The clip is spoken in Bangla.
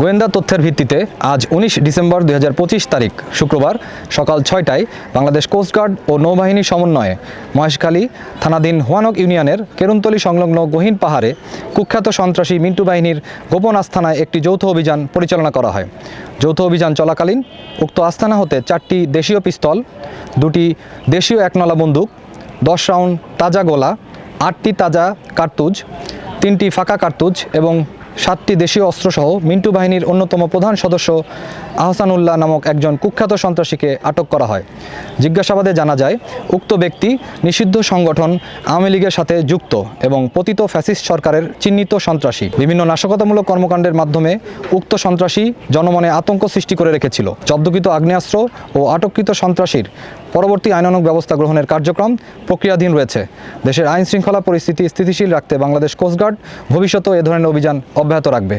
গোয়েন্দা তথ্যের ভিত্তিতে আজ উনিশ ডিসেম্বর দু হাজার পঁচিশ তারিখ, শুক্রবার সকাল ছয়টায় বাংলাদেশ কোস্টগার্ড ও নৌবাহিনী সমন্বয়ে মহেশখালী থানাধীন হোয়ানক ইউনিয়নের কেরুন্তলি সংলগ্ন গহীন পাহাড়ে কুখ্যাত সন্ত্রাসী মিন্টু বাহিনীর গোপন আস্থানায় একটি যৌথ অভিযান পরিচালনা করা হয়। যৌথ অভিযান চলাকালীন উক্ত আস্থানা হতে চারটি দেশীয় পিস্তল, দুটি দেশীয় একনলা বন্দুক, দশ রাউন্ড তাজা গোলা, আটটি তাজা কার্তুজ, তিনটি ফাঁকা কার্তুজ এবং সাতটি দেশীয় অস্ত্রসহ মিন্টু বাহিনীর অন্যতম প্রধান সদস্য আহসানুল্লাহ নামক একজন কুখ্যাত সন্ত্রাসীকে আটক করা হয়। জিজ্ঞাসাবাদে জানা যায়, উক্ত ব্যক্তি নিষিদ্ধ সংগঠন আওয়ামী লীগের সাথে যুক্ত এবং পতিত ফ্যাসিস্ট সরকারের চিহ্নিত সন্ত্রাসী। বিভিন্ন নাশকতামূলক কর্মকাণ্ডের মাধ্যমে উক্ত সন্ত্রাসী জনমনে আতঙ্ক সৃষ্টি করে রেখেছিল। জব্দকৃত আগ্নেয়াস্ত্র ও আটককৃত সন্ত্রাসীর পরবর্তী আইনানুগ ব্যবস্থা গ্রহণের কার্যক্রম প্রক্রিয়াধীন রয়েছে। দেশের আইন শৃঙ্খলা পরিস্থিতি স্থিতিশীল রাখতে বাংলাদেশ কোস্টগার্ড ভবিষ্যতেও এ ধরনের অভিযান অব্যাহত রাখবে।